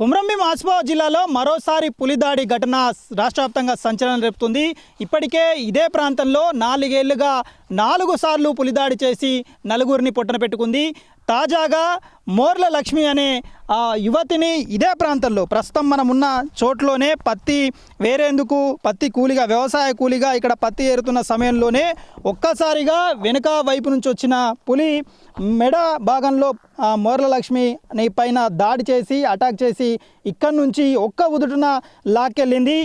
కుమ్రంభీం ఆసిఫాబాద్ జిల్లాలో మరోసారి పులిదాడి ఘటన రాష్ట్ర వ్యాప్తంగా సంచలనం రేపుతుంది. ఇప్పటికే ఇదే ప్రాంతంలో నాలుగేళ్ళుగా నాలుగు సార్లు పులిదాడి చేసి నలుగురిని పొట్టన పెట్టుకుంది. తాజాగా మోర్ల లక్ష్మి అనే ఆ యువతిని ఇదే ప్రాంతంలో ప్రస్తుతం మనం ఉన్న చోట్లోనే పత్తి వేరేందుకు పత్తి కూలిగా వ్యవసాయ కూలిగా ఇక్కడ పత్తి ఏరుతున్న సమయంలోనే ఒక్కసారిగా వెనుక వైపు నుంచి వచ్చిన పులి మెడ భాగంలో ఆ, మోర్ల లక్ష్మి నీ పైన దాడి చేసి అటాక్ చేసి ఇక్కడి నుంచి ఒక్క ఉదుటున లాక్కెళ్ళింది.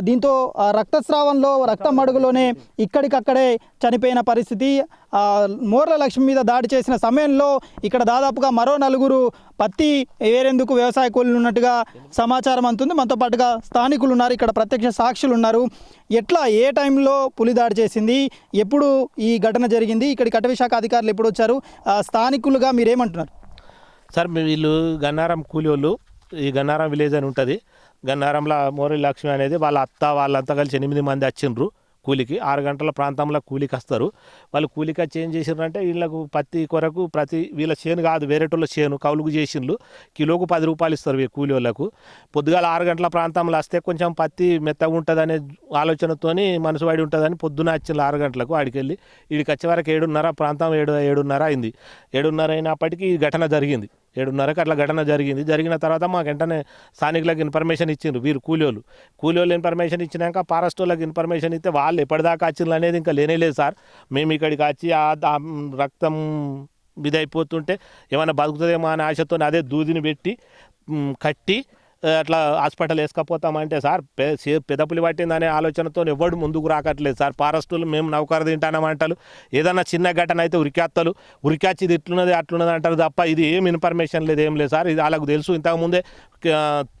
దీంతో రక్తస్రావంలో రక్తం అడుగులోనే ఇక్కడికక్కడే చనిపోయిన పరిస్థితి. మోర్ల లక్ష్మి మీద దాడి చేసిన సమయంలో ఇక్కడ దాదాపుగా మరో నలుగురు పత్తి వేరేందుకు వ్యవసాయ కూలీలు ఉన్నట్టుగా సమాచారం అందుతుంది. మనతో పాటుగా స్థానికులు ఉన్నారు. ఇక్కడ ప్రత్యక్ష సాక్షులు ఉన్నారు. ఎట్లా ఏ టైంలో పులి దాడి చేసింది? ఎప్పుడు ఈ ఘటన జరిగింది? ఇక్కడికి అటవీ శాఖ అధికారులు ఎప్పుడు వచ్చారు? స్థానికులుగా మీరేమంటున్నారు? సార్ వీళ్ళు గన్నారం కూలి వాళ్ళు ఈ గన్నారం విలేజ్ అని ఉంటుంది. గన్నారంలో మోరి లక్ష్మి అనేది వాళ్ళ అత్త వాళ్ళంతా కలిసి ఎనిమిది మంది వచ్చిండ్రు. కూలికి ఆరు గంటల ప్రాంతంలో కూలికి వస్తారు. వాళ్ళు కూలికి వచ్చి ఏం చేసిండ్రంటే వీళ్ళకు పత్తి కొరకు ప్రతి వీళ్ళ చేను కాదు వేరేటోళ్ళ చేను కౌలుకు చేసిండ్రు కిలోకు పది రూపాయలు ఇస్తారు ఈ కూలి వాళ్ళకు. పొద్దుగాల ఆరు గంటల ప్రాంతంలో వస్తే కొంచెం పత్తి మెత్తగా ఉంటుందనే ఆలోచనతోని మనసు వాడి ఉంటుందని పొద్దున వచ్చింది ఆరు గంటలకు ఆడికి వెళ్ళి వీడికి వచ్చే వరకు ఏడున్నర ప్రాంతం ఏడు ఏడున్నర అయింది. ఏడున్నర అయినప్పటికీ ఈ ఘటన జరిగింది. ఏడున్నరకు అట్లా ఘటన జరిగింది. జరిగిన తర్వాత మాకు వెంటనే స్థానికులకు ఇన్ఫర్మేషన్ ఇచ్చిండ్రు వీరు కూలీలు కూలీలు ఇన్ఫర్మేషన్ ఇచ్చినాక ఫారెస్ట్ వాళ్ళకి ఇన్ఫర్మేషన్ ఇస్తే వాళ్ళు ఎప్పటిదాకా వచ్చిండ్రు అనేది ఇంకా లేనే లేదు సార్. మేము ఇక్కడికి వచ్చి ఆ రక్తం ఇదైపోతుంటే ఏమైనా బతుకుతుందేమో అనే ఆశతో అదే దూదిని పెట్టి కట్టి అట్లా హాస్పిటల్ వేసుకపోతామంటే సార్ పె పెదపులి పట్టిందనే ఆలోచనతో ఎవడు ముందుకు రాకట్లేదు సార్. ఫారెస్టులు మేము నౌకర తింటానమంటారు ఏదన్నా చిన్న ఘటన అయితే ఉరికేత్తలు. ఉరికాచి ఇది ఇట్లున్నది అట్లున్నది అంటారు తప్ప ఇది ఏం ఇన్ఫర్మేషన్ లేదు ఏం లేదు సార్. ఇది వాళ్ళకు తెలుసు. ఇంతకుముందే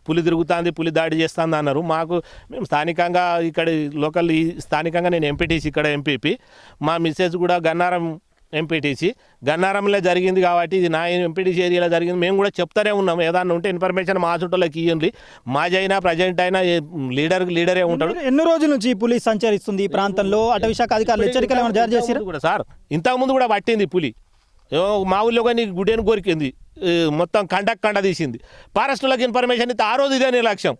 పులి తిరుగుతుంది పులి దాడి చేస్తుంది అన్నారు. మాకు మేము స్థానికంగా ఇక్కడ లోకల్ ఈ స్థానికంగా నేను ఎంపీటీసీ ఇక్కడ ఎంపీపీ. మా మిస్సెస్ కూడా గన్నారం ఎంపీటీసీ గన్నారంలో జరిగింది కాబట్టి ఇది నా ఎంపీటీసీ ఏరియాలో జరిగింది. మేము కూడా చెప్తానే ఉన్నాం. ఏదన్నా ఉంటే ఇన్ఫర్మేషన్ మా చుట్టూలోకి ఇవ్వండి మాజైనా ప్రజెంట్ అయినా లీడర్ లీడరే ఉంటాడు. ఎన్ని- రోజుల నుంచి పులి సంచరిస్తుంది ఈ ప్రాంతంలో? అటవీ శాఖ అధికారులు హెచ్చరికలు ఏమైనా జారీ చేశారు కూడా సార్ ఇంతకుముందు కూడా పట్టింది పులి. మా ఊళ్ళో కానీ గుడేను కోరికింది. మొత్తం కండక్ కండ తీసింది. ఫారెస్టులకు ఇన్ఫర్మేషన్ ఇస్తే ఆ రోజు ఇదే నిర్లక్ష్యం.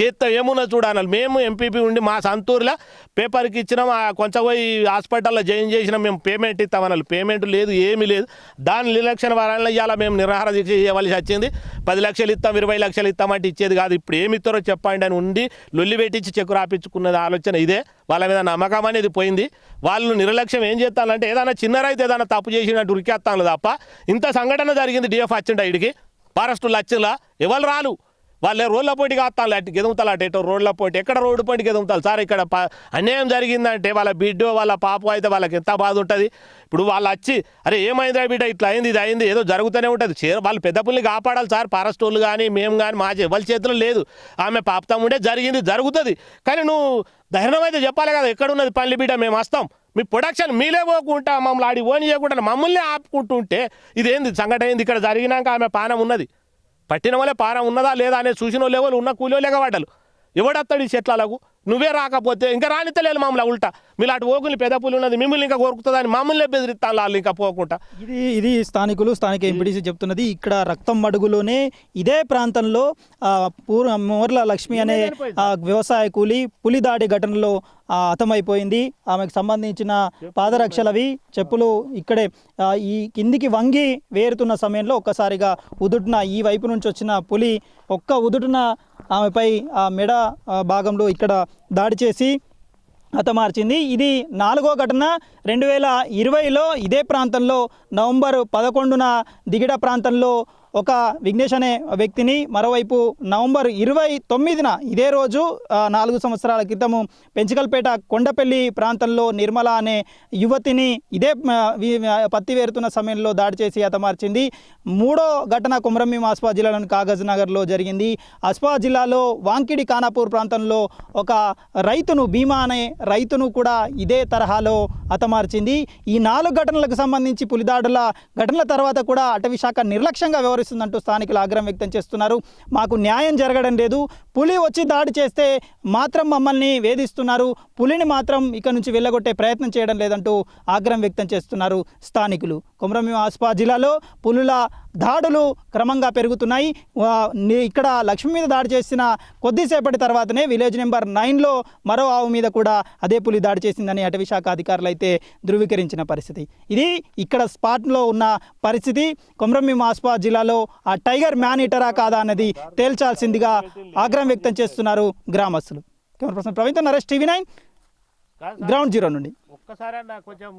చేత్తా ఏమున్నా చూడాలి. మేము ఎంపీపీ ఉండి మా సంతూరులో పేపర్కి ఇచ్చినాం ఆ కొంచెం పోయి హాస్పిటల్లో జాయిన్ చేసినాం మేము పేమెంట్ ఇస్తామన్నారు. పేమెంట్ లేదు ఏమీ లేదు. దాని నిర్లక్ష్యం వలన ఇవాళ మేము నిరాహార దీక్ష చేయవలసి వచ్చింది. పది లక్షలు ఇస్తాం ఇరవై లక్షలు ఇస్తామంటే ఇచ్చేది కాదు. ఇప్పుడు ఏమి ఇస్తారో చెప్పండి అని ఉండి లొల్లి పెట్టించి చెక్కు రాపించుకున్నది ఆలోచన ఇదే. వాళ్ళ మీద నమ్మకం అనేది పోయింది. వాళ్ళు నిర్లక్ష్యం ఏం చేస్తానంటే ఏదైనా చిన్న రైతు ఏదైనా తప్పు చేసినట్టు ఉరికేస్తాను తప్ప ఇంత సంఘటన జరిగింది డిఎఫ్ వచ్చిండ ఇడికి? ఫారెస్టులు వచ్చిలా ఎవరు రాలు? వాళ్ళే రోడ్ల పోటీ కాస్తాను అటు గెదుముతాలు అటు ఎటు రోడ్ల పోటీ. ఎక్కడ రోడ్డు పోటీ గెదుముతారు సార్ ఇక్కడ అన్యాయం జరిగిందంటే వాళ్ళ బిడ్డో వాళ్ళ పాప అయితే వాళ్ళకి ఎంత బాధ ఉంటుంది? ఇప్పుడు వాళ్ళు వచ్చి అరే ఏమైందిరా బిడ్డ? ఇట్లా అయింది ఇది అయింది ఏదో జరుగుతూనే ఉంటుంది. చే వాళ్ళు పెద్ద పుల్లిని కాపాడాలి సార్. ఫారెస్ట్ వాళ్ళు కానీ మేము కానీ మా చే- వాళ్ళ చేతిలో లేదు. ఆమె పాపతం ఉంటే జరిగింది జరుగుతుంది. కానీ నువ్వు ధైర్యం అయితే చెప్పాలి కదా ఎక్కడున్నది పల్లి బిడ్డ? మేము వస్తాం. మీ ప్రొడక్షన్ మీలే పోకుంటా మమ్మల్ని ఆడి ఓని చేయకుండా మమ్మల్ని ఆపుకుంటుంటే ఇదేంది సంఘటన? ఏంది? ఇక్కడ జరిగినాక ఆమె పానం ఉన్నది. పట్టిన వాళ్ళే పానం ఉన్నదా లేదా అనేది చూసిన ఎవరు ఉన్న కూలి వాడలు ఎవడత్తాడు ఈ చెట్లకు నువ్వే రాకపోతే ఇంకా రానితలేదు మమ్మల్ని ఉల్టా. మీలాంటి ఓకులు పెద్ద పులి ఉన్నది మిమ్మల్ని ఇంకా కోరుకుతుందని మమ్మల్ని బెదిరిస్తాను వాళ్ళు ఇంకా పోకుండా. ఇది ఇది స్థానికులు స్థానిక ఎంపీటీసీ చెప్తున్నది. ఇక్కడ రక్తం మడుగులోనే ఇదే ప్రాంతంలో ఆ, పూర్వ మోర్ల లక్ష్మి అనే వ్యవసాయ కూలి పులి దాడి ఘటనలో ఆ, హతమైపోయింది ఆమెకు సంబంధించిన పాదరక్షలవి చెప్పులు ఇక్కడే ఈ కిందికి వంగి వేరుతున్న సమయంలో ఒక్కసారిగా ఉదుటున ఈ వైపు నుంచి వచ్చిన పులి ఒక్క ఉదుటున ఆమెపై ఆ మెడ భాగంలో ఇక్కడ దాడి చేసి హతమార్చింది. ఇది నాలుగో ఘటన. రెండు వేల ఇరవైలో ఇదే ప్రాంతంలో నవంబర్ పదకొండున దిగిడ ప్రాంతంలో ఒక విఘ్నేష్ అనే వ్యక్తిని మరోవైపు నవంబర్ ఇరవై తొమ్మిదిన ఇదే రోజు నాలుగు సంవత్సరాల క్రితము పెంచికల్పేట కొండపల్లి ప్రాంతంలో నిర్మల అనే యువతిని ఇదే పత్తి వేరుతున్న సమయంలో దాడి చేసి హతమార్చింది. మూడో ఘటన కుమరంభీం ఆస్పా జిల్లాలోని కాగజ్ నగర్లో జరిగింది. ఆస్పా జిల్లాలో వాంకిడి ఖానాపూర్ ప్రాంతంలో ఒక రైతును భీమా అనే రైతును కూడా ఇదే తరహాలో హతమార్చింది. ఈ నాలుగు ఘటనలకు సంబంధించి పులిదాడుల ఘటనల తర్వాత కూడా అటవీ శాఖ నిర్లక్ష్యంగా నడుస్తుందంటూ స్థానికులు ఆగ్రహం వ్యక్తం చేస్తున్నారు. మాకు న్యాయం జరగడం లేదు. పులి వచ్చి దాడి చేస్తే మాత్రం మమ్మల్ని వేధిస్తున్నారు. పులిని మాత్రం ఇక నుంచి వెళ్ళగొట్టే ప్రయత్నం చేయడం లేదంటూ ఆగ్రహం వ్యక్తం చేస్తున్నారు స్థానికులు. కొమరంభీం ఆస్పా జిల్లాలో పులుల దాడులు క్రమంగా పెరుగుతున్నాయి. ఇక్కడ లక్ష్మి మీద దాడి చేసిన కొద్దిసేపటి తర్వాతనే విలేజ్ నెంబర్ నైన్లో మరో ఆవు మీద కూడా అదే పులి దాడి చేసిందని అటవీ శాఖ అధికారులు అయితే ధృవీకరించిన పరిస్థితి. ఇది ఇక్కడ స్పాట్లో ఉన్న పరిస్థితి. కొమరంభీం ఆస్పా జిల్లాలో ఆ టైగర్ మ్యాన్ ఈటరా కాదా అన్నది తేల్చాల్సిందిగా ఆగ్రహం వ్యక్తం చేస్తున్నారు గ్రామస్తులు. Camera person Praveen Naresh TV nine ground zero నుండి. ఒక్కసారి కొంచెం